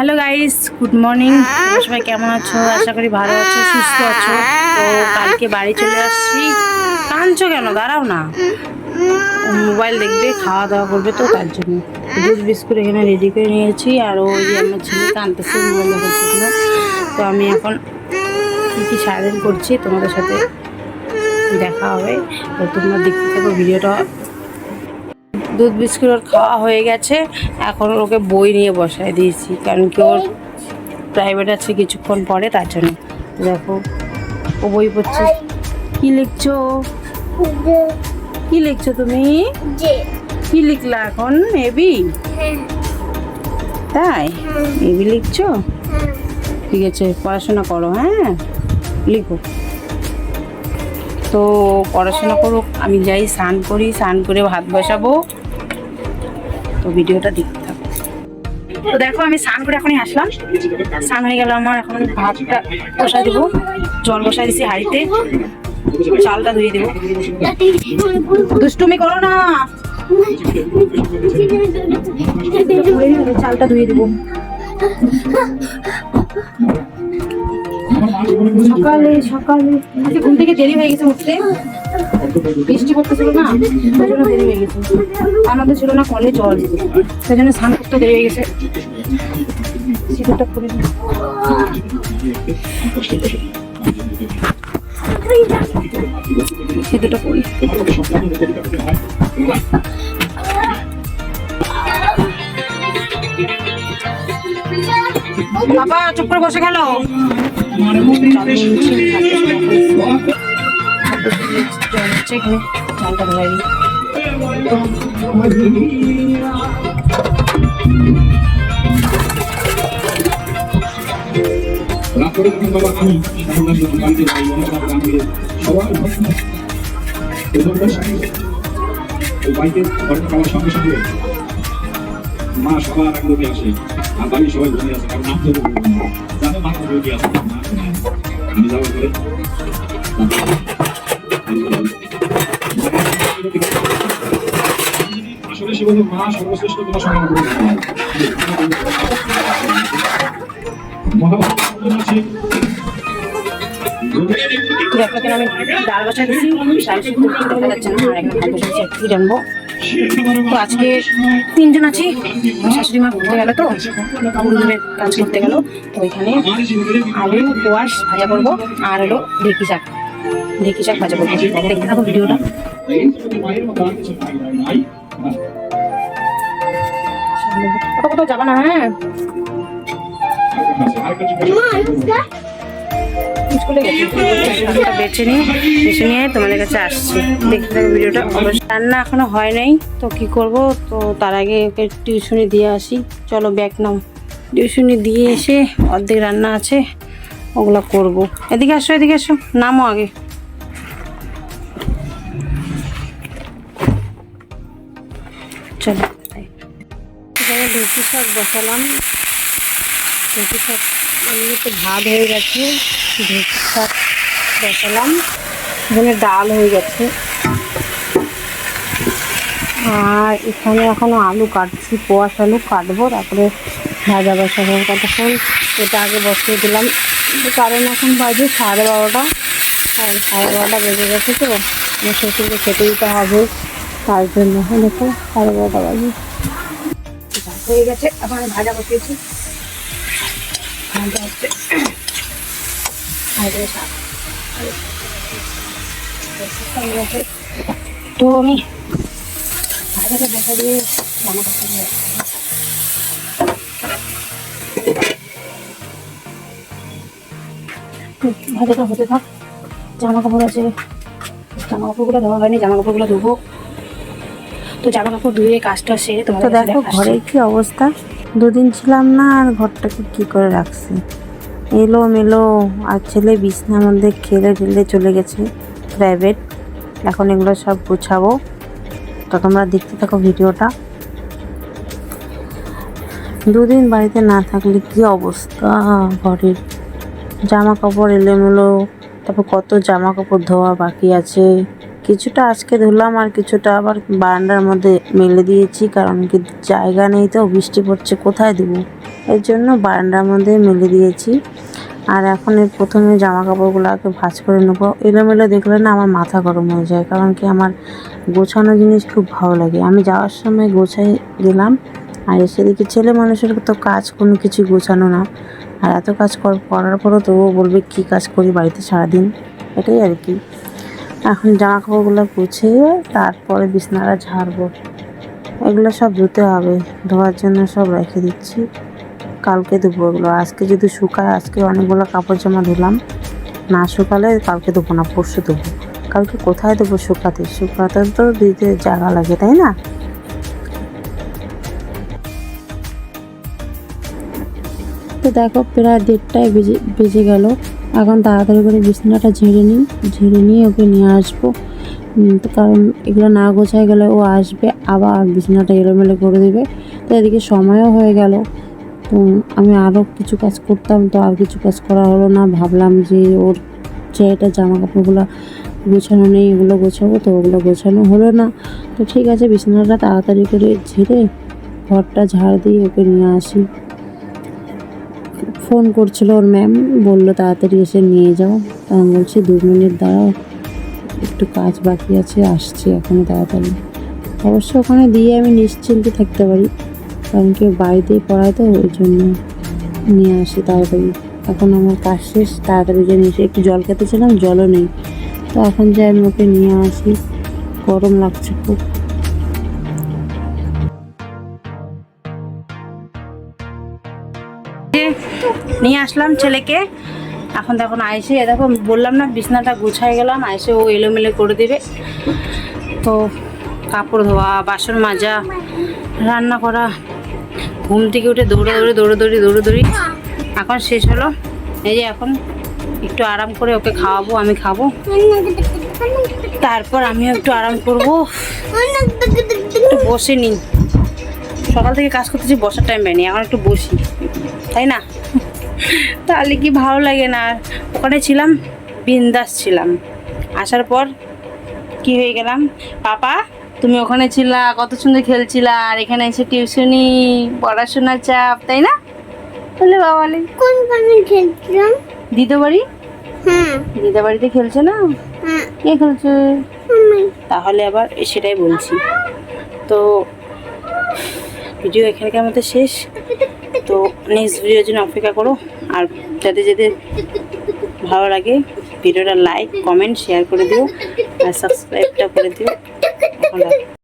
Hello guys good morning সবাই কেমন আছো? আশা করি ভালো আছো, সুস্থ আছো। তো কালকে বাড়ি চলে আসছি। কাঁদছো কেন? দাঁড়াও না। মোবাইল দেখবে খাওয়া দাওয়া করবে তো, তার জন্য। দুধ, বিস্কুট এখানে রেডি করে নিয়েছি। আর ওই যে আমার ছেলে কাঁদতেছে, মোবাইল দেখাচ্ছিল তো আমি এখন কী কী সারাদিন করছি, তোমাদের সাথে দেখা হবে। তো তোমরা দেখতে থাকো, ভিডিওটা দুধ বিস্কুট ওর খাওয়া হয়ে গেছে। এখন ওকে বই নিয়ে বসায় দিয়েছি কারণ কি ওর প্রাইভেট আছে কিছুক্ষণ পরে তার জন্য। দেখো ও বই পড়ছে। কি লিখছো? কি লিখছো তুমি? কি লিখলা এখন? এবি তাই? এবি লিখছো? ঠিক আছে পড়াশোনা করো হ্যাঁ? লিখো। তো পড়াশোনা করুক আমি যাই স্নান করি স্নান করে ভাত বসাবো। তো ভিডিওটা দেখতে থাকো। তো দেখো, আমি স্নান করে এখনই আসলাম। স্নান হয়ে গেল আমার, এখন ভাতটা বসাই দেবো। জল বসাই দিছি হাঁড়িতে। চালটা ধুয়ে দেবো। দুষ্টুমি করো না। চালটা ধুয়ে দেবো। সকালে সকালে। ঘুম থেকে দেরি হয়ে গেছে উঠতে। বৃষ্টি পড়তেছিল না, সেই জন্য দেরি হয়ে গেছে। আমাদের ছিল না কলে জল, সেই জন্য স্নান করতে দেরি হয়ে গেছে। সিঁদুরটা করে সিঁদুরটা করি বাবা, চুপ করে বসে গেল। বাইকে ঘরে খাওয়ার সঙ্গে সঙ্গে মা সবার আগে আসে আর বাড়ির সবাই ঘুমিয়ে আসে কারণ নাম তো জানো মা লোকে আসে আমি যাওয়ার পরে আজকে তিনজন আছি। শাশুড়ি মা ঘুরতে গেল তো। কাজ করতে গেল। তো এখানে আলু, কোয়াশ, ভাজা করব। আর হলো ঢেকি শাক। ঢেকি শাক ভাজা করব। দেখতে থাকো ভিডিওটা। বেছে নিই বেছে নিয়ে, তোমাদের কাছে আসছি দেখতে থাকো ভিডিওটা। রান্না এখনও হয় নাই। তো কি করব? তো তার আগে ওকে টিউশনি দিয়ে আসি। চলো ব্যাগ নাও। টিউশনি দিয়ে এসে অর্ধেক রান্না আছে ওগুলো করব এদিকে আসো এদিকে আসো। নামো আগে। চলো এখানে ঢেঁকি শাক বসালাম। ঢেঁকি শাক এমনি তো ভাত হয়ে গেছে ঢেঁকি শাক বসালাম। এখানে ডাল হয়ে গেছে। আর এখানে এখনও আলু কাটছি কোয়াশ আলু কাটবো, তারপরে ভাজা বসাবো কতক্ষণ এটা আগে বসিয়ে দিলাম। কারণ এখন বাজে সাড়ে বারোটা। আর সাড়ে বারোটা বেজে গেছে তো, আমার শ্বশুরকে খেতে দিতে হবে। তার জন্য হ্যাঁ, দেখো সাড়ে বারোটা বাজে। হয়ে গেছে এখন ভাজা বসিয়েছি। ভাজা হচ্ছে তো আমি ভাজাটা দেখা দিয়ে কাপড় নিয়ে ভাজাটা হতে থাক। জামা কাপড় আছে জামা কাপড়গুলো ধোয়া হয়নি জামা কাপড়গুলো ধোবো। তো জামা কাপড় ধুয়ে কাজটা সেরে তোমাদের দেখো ঘরের কি অবস্থা? দুদিন ছিলাম না আর ঘরটাকে কি করে রাখছি? এলো মেলো আর ছেলে বিছনার মধ্যে খেলে ঢেলে চলে গেছে প্রাইভেট এখন এগুলো সব গুছাবো। তো তোমরা দেখতে থাকো ভিডিওটা। দুদিন বাড়িতে না থাকলে কি অবস্থা ঘরের? জামা কাপড় এলোমেলো তারপর কত জামা কাপড় ধোয়া বাকি আছে? কিছুটা আজকে ধুলাম আর কিছুটা আবার বারান্দার মধ্যে মেলে দিয়েছি, কারণ কি জায়গা নেই তো, বৃষ্টি পড়ছে, কোথায় দেবো? এর জন্য বারান্দার মধ্যে মেলে দিয়েছি। আর এখন এর প্রথমে জামা কাপড়গুলো আগে ভাঁজ করে নেব। এলোমেলো দেখলে না আমার মাথা গরম হয়ে যায়, কারণ কি আমার গোছানো জিনিস খুব ভালো লাগে। আমি যাওয়ার সময় গোছাই গেলাম আর এসে দেখি ছেলে মানুষের তো কাজ, কোনো কিছু গোছানো না। আর এত কাজ কর- করার পরও তবুও বলবে, কী কাজ করি বাড়িতে সারাদিন? এটাই আর কি। এখন জামা কাপড়গুলো গুছিয়ে তারপরে বিছনাটা ঝাড়বো। এগুলো সব ধুতে হবে, ধোয়ার জন্য সব রেখে দিচ্ছি। কালকে ধুবো এগুলো। আজকে যদি শুকায়, আজকে অনেকগুলো কাপড় জামা ধুলাম। না শুকালে কালকে ধুবো না, পরশু ধুবো। কালকে কোথায় দেবো শুকাতে? শুকাতে তো দিতে জায়গা লাগে, তাই না? তো দেখো, প্রায় দেড়টায় বেজে বেজে গেল। এখন তাড়াতাড়ি করে বিছানাটা ঝেড়ে নিই ঝেড়ে নিয়ে ওকে নিয়ে আসব। কারণ এগুলো না গোছায় গেলে ও আসবে, আবার বিছানাটা এলোমেলো করে দেবে। তো এদিকে সময়ও হয়ে গেল। তো আমি আরও কিছু কাজ করতাম, তো আর কিছু কাজ করা হলো না। ভাবলাম যে ওর চেয়েটা জামা কাপড়গুলো গোছানো নেই, এগুলো গোছাবো, তো ওগুলো গোছানো হলো না। তো ঠিক আছে, বিছানাটা তাড়াতাড়ি করে ঝেড়ে ঘরটা ঝাড় দিয়ে ওকে নিয়ে আসি। ফোন করছিল, ওর ম্যাম বলল তাড়াতাড়ি এসে নিয়ে যাও। আমি বলছি, দু মিনিট দাঁড়াও, একটু কাজ বাকি আছে, আসছি এখনও তাড়াতাড়ি। অবশ্য ওখানে দিয়ে আমি নিশ্চিন্তে থাকতে পারি, কারণ কি বাড়িতেই পড়ায় তো, ওই জন্য নিয়ে আসি তাড়াতাড়ি। এখন আমার কাজ শেষ, তাড়াতাড়ি যে নিয়ে একটু জল খেতেছিলাম, জলও নেই। তো এখন যে আমি ওকে নিয়ে আসি, গরম লাগছে খুব। নিয়ে আসলাম ছেলেকে। এখন দেখো আইসে দেখো, বললাম না, বিছনাটা গুছাই গেলাম, আইসে ও এলোমেলো করে দেবে। তো কাপড় ধোয়া, বাসন মাজা, রান্না করা, ঘুম থেকে উঠে দৌড়ে দৌড়ে দৌড়ে দৌড়ি দৌড়ে দৌড়ি এখন শেষ হলো। এই যে এখন একটু আরাম করে ওকে খাওয়াবো, আমি খাব। তারপর আমিও একটু আরাম করব। একটু বসে নিই। সকাল থেকে কাজ করতেছি, বসার টাইম পাইনি, এখন একটু বসি। তাই না? তাহলে কি ভালো লাগে না? ওখানে ছিলাম বিন্দাস ছিলাম। আসার পর কি হয়ে গেলাম? পাপা তুমি ওখানে ছিলা কত সুন্দর খেলছিলা আর এখানে এসে টিউশনি পড়াশোনার চাপ তাই না? বলে বাবালে কোন গানে খেলছিলাম? দিতে বাড়ি হ্যাঁ। দিদা বাড়িতে খেলছে না? হ্যাঁ। কে খেলছে? তাহলে আবার সেটাই বলছি। তো ভিডিও এখানকার মধ্যে শেষ। তো নেক্সট ভিডিওর জন্য অপেক্ষা করো আর যাতে যাতে ভালো লাগে ভিডিওটা লাইক কমেন্ট শেয়ার করে দিও আর সাবস্ক্রাইবটা করে দিও এখন।